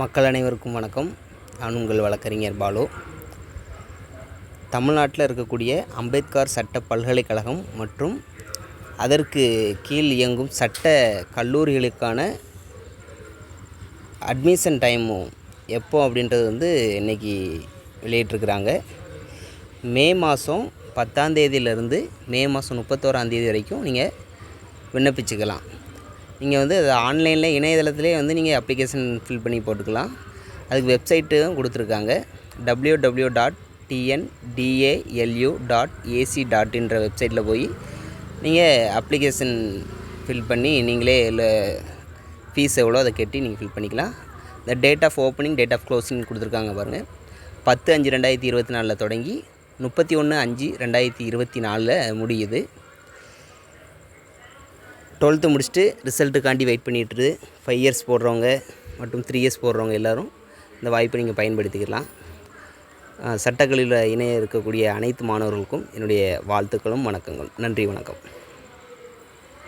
மக்கள் அனைவருக்கும் வணக்கம். நான் உங்கள் வழக்கறிஞர் பாலு. தமிழ்நாட்டில் இருக்கக்கூடிய அம்பேத்கர் சட்ட பல்கலைக்கழகம் மற்றும் அதற்கு கீழ் இயங்கும் சட்ட கல்லூரிகளுக்கான அட்மிஷன் டைமும் எப்போ அப்படின்றது வந்து இன்றைக்கி வெளியிட்டிருக்கிறாங்க. மே மாதம் பத்தாந்தேதியிலேருந்து மே மாதம் முப்பத்தோராந்தேதி வரைக்கும் நீங்கள் விண்ணப்பிச்சுக்கலாம். நீங்கள் வந்து அது ஆன்லைனில் இணையதளத்திலே வந்து நீங்கள் அப்ளிகேஷன் ஃபில் பண்ணி போட்டுக்கலாம். அதுக்கு வெப்சைட்டும் கொடுத்துருக்காங்க. W W dot TNDALU dot AC dot என்ற வெப்சைட்டில் போய் நீங்கள் அப்ளிகேஷன் ஃபில் பண்ணி நீங்களே இல்லை ஃபீஸ் எவ்வளோ அதை கட்டி நீங்கள் ஃபில் பண்ணிக்கலாம். இந்த date of opening date of closing கொடுத்துருக்காங்க பாருங்கள் பத்து அஞ்சு ரெண்டாயிரத்தி இருபத்தி நாலில் தொடங்கி முப்பத்தி ஒன்று அஞ்சு ரெண்டாயிரத்தி இருபத்தி நாலில் முடியுது. டுவெல்த்து முடிச்சுட்டு ரிசல்ட்டுக்காண்டி வெயிட் பண்ணிகிட்டு ஃபைவ் இயர்ஸ் போடுறவங்க மற்றும் த்ரீ இயர்ஸ் போடுறவங்க எல்லோரும் இந்த வாய்ப்பை நீங்கள் பயன்படுத்திக்கலாம் சட்டக்கல்வியில் இணைய இருக்கக்கூடிய அனைத்து மாணவர்களுக்கும் என்னுடைய வாழ்த்துக்களும் வணக்கங்களும். நன்றி வணக்கம்.